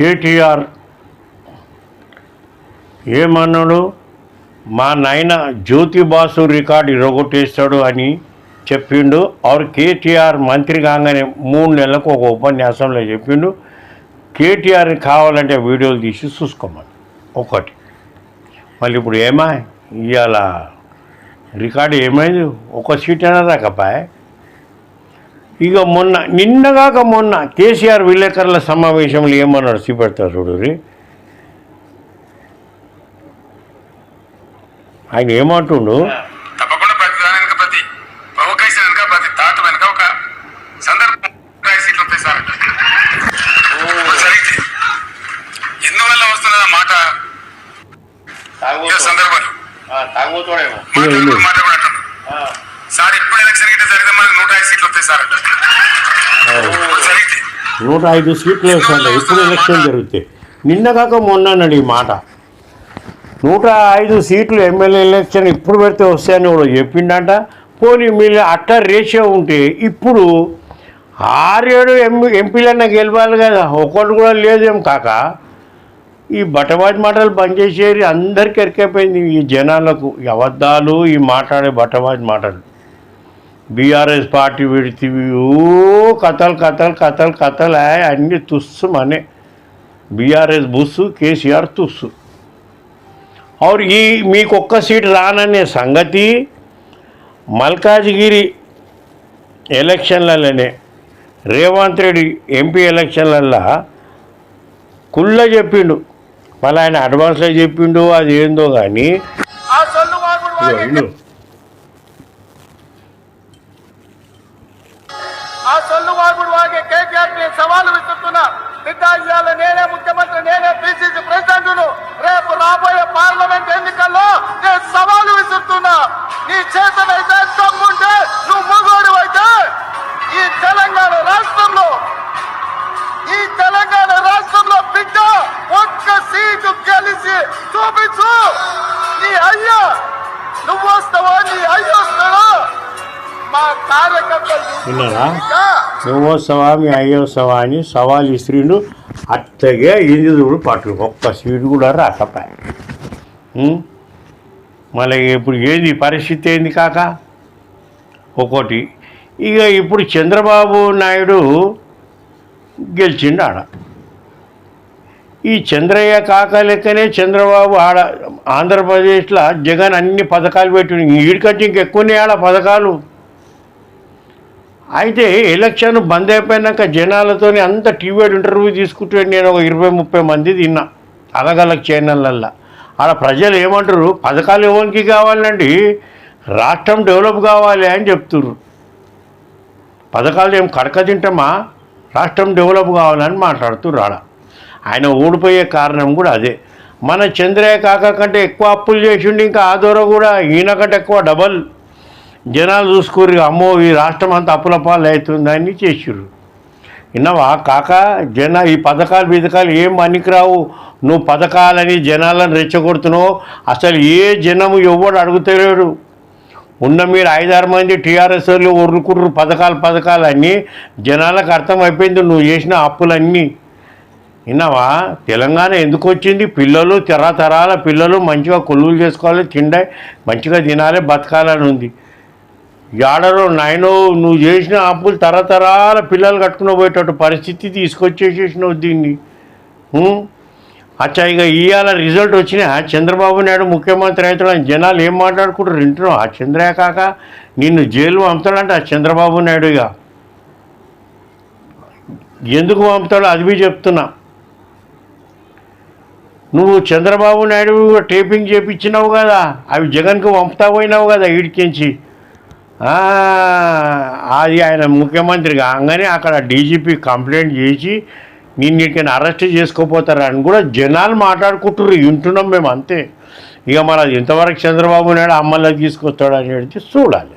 కేటీఆర్ ఏమన్నాడు? మా నాయన జ్యోతి బాసు రికార్డు ఇరగొట్టేస్తాడు అని చెప్పిండు. ఆరు కేటీఆర్ మంత్రి కాగానే మూడు నెలలకు ఒక ఉపన్యాసంలో చెప్పిండు. కేటీఆర్ని కావాలంటే వీడియోలు తీసి చూసుకోమని. ఒకటి. మళ్ళీ ఇప్పుడు ఏమా? ఇవాళ రికార్డు ఏమైంది? ఒక సీట్ అయినా రాకపాయ్? ఇక మొన్న నిన్నగాక మొన్న కేసీఆర్ విలేకరుల సమావేశంలో ఏమన్నాడు చూపెడతారు చూడు రే. ఆయన ఏమంటుండు? తప్పకుండా ప్రతి దాని వెనుక ప్రతి ప్రొవకేషన్ వెనుక ప్రతి థాట్ వెనుక ఒక సందర్భం ఉంటాయి, సీట్లు ఉంటాయి సార్. ఇప్పుడు జరిగితే ఎందువల్ల వస్తున్నది ఆ మాట? సందర్భాలు. కూడా అంటున్నాడు. సార్ ఇప్పుడు ఎలక్షన్ గిట్ట జరిగితే మనకి నూట ఐదు సీట్లు వస్తాయి సార్. ఇప్పుడు జరిగితే నూట ఐదు సీట్లు వస్తుంటాయి ఇప్పుడు ఎలక్షన్ జరుగుతాయి. నిన్నగాక మొన్న అన్నాడు ఈ మాట. నూట ఐదు సీట్లు ఎమ్మెల్యే ఎలక్షన్ ఇప్పుడు పెడితే వస్తాయని కూడా చెప్పిండట. పోనీ మీరు అట్లా రేషియో ఉంటే ఇప్పుడు ఆరేడు ఎంపీ ఎంపీలన్నా గెలవాలి కదా. ఒకటి కూడా లేదేం కాక. ఈ బట్టబాజ్ మాటలు బంద్ చేసేది అందరికీ ఎరికైపోయింది ఈ జనాలకు. ఈ అబద్ధాలు ఈ మాట్లాడే బట్టబాజ్ మాటలు. బీఆర్ఎస్ పార్టీ పెడితే ఓ కథలు కథలు కథలు కథలు ఆయ్ అన్ని తుస్సు మనే. బీఆర్ఎస్ బుస్సు కేసీఆర్ తుస్సు. और ఈ మీకు ఒక్క సీట్ రాననే సంగతి మల్కాజ్గిరి ఎలక్షన్లలోనే రేవంత్ రెడ్డి ఎంపీ ఎలక్షన్లల్లో కుళ్ళ చెప్పిండు. మళ్ళీ ఆయన అడ్వాన్స్లో చెప్పిండు అది ఏందో కానీ ఆ సొల్లు వాగుడు వాగే ఇల్లు ఆ కేటీఆర్ సవాలు విసురుతున్నా బిడ్డ ఇవాళ నేనే ముఖ్యమంత్రి నేనే బీసీ విన్నారా? ఇంకా నువ్వు వస్తావా మీ అయ్య వస్తావా అని సవాల్ ఇస్త్రీలు అట్టగే ఇది చూడు పట్టు ఒక్క సీటు కూడా రాకపా మళ్ళీ ఇప్పుడు ఏంది పరిస్థితి ఏంది కాక? ఒకటి ఇక ఇప్పుడు చంద్రబాబు నాయుడు గెలిచిండు ఆడ ఈ చంద్రయ్య కాక లెక్కనే చంద్రబాబు ఆడ ఆంధ్రప్రదేశ్లో జగన్ అన్ని పథకాలు పెట్టి వీడికంటే ఇంకెక్కువనే ఆడ పథకాలు. అయితే ఎలక్షన్ బంద్ అయిపోయినాక జనాలతోని అంత టీవీ ఇంటర్వ్యూ తీసుకుంటే నేను ఒక ఇరవై ముప్పై మంది తిన్నా. అలగలగ ఛానళ్ళల్లో ఆడ ప్రజలు ఏమంటారు పథకాలు ఎవరికి కావాలండి? రాష్ట్రం డెవలప్ కావాలి అని చెప్తుర్రు. పథకాలు ఏం కడక తింటామా? రాష్ట్రం డెవలప్ కావాలని మాట్లాడుతుర్రు ఆడ. ఆయన ఓడిపోయే కారణం కూడా అదే. మన చంద్రయ్య కాక కంటే ఎక్కువ అప్పులు చేసిండు ఇంకా ఆ కూడా ఈయన కంటే ఎక్కువ డబల్. జనాలు చూసుకోరు అమ్మో ఈ రాష్ట్రం అంతా అప్పుల పాలు అవుతుందని చేసిర్రు. విన్నావా? కాక జన ఈ పథకాలు బిథకాలు ఏం పనికిరావు? నువ్వు పథకాలని జనాలను రెచ్చగొడుతున్నావు? అసలు ఏ జనము ఎవడు అడుగుతలేడు? ఉన్న మీరు ఐదారు మంది టీఆర్ఎస్ ఒర్రుకుర్రు పథకాలు పథకాలు అన్నీ జనాలకు అర్థమైపోయింది నువ్వు చేసిన అప్పులన్నీ. విన్నావా? తెలంగాణ ఎందుకు వచ్చింది? పిల్లలు తరతరాల పిల్లలు మంచిగా కొలువులు చేసుకోవాలి తిండే మంచిగా తినాలి బతకాలని ఉంది. ఏడరో నాయనో నువ్వు చేసిన అప్పులు తరతరాల పిల్లలు కట్టుకుని పోయేటట్టు పరిస్థితి తీసుకొచ్చేసేసినావు దీన్ని. అచ్చా ఇక ఇవాళ రిజల్ట్ వచ్చినా చంద్రబాబు నాయుడు ముఖ్యమంత్రి అవుతాడని జనాలు ఏం మాట్లాడుకుంటారు? వింటున్నావు ఆ చంద్రయ్య కాక నిన్ను జైలు పంపుతాడంట ఆ చంద్రబాబు నాయుడు ఇక. ఎందుకు పంపుతాడో అది బి చెప్తున్నా. నువ్వు చంద్రబాబు నాయుడు టేపింగ్ చేపించినావు కదా. అవి జగన్కు పంపుతా పోయినావు కదా ఈడికించి. అది ఆయన ముఖ్యమంత్రి కాగానే అక్కడ డీజీపీ కంప్లైంట్ చేసి నిన్నిటికైనా అరెస్ట్ చేసుకోపోతారని కూడా జనాలు మాట్లాడుకుంటున్నారు వింటున్నాం మేము అంతే. ఇక మరి అది ఇంతవరకు చంద్రబాబు నాయుడు అమ్మల్లోకి తీసుకొస్తాడు అనేది చూడాలి.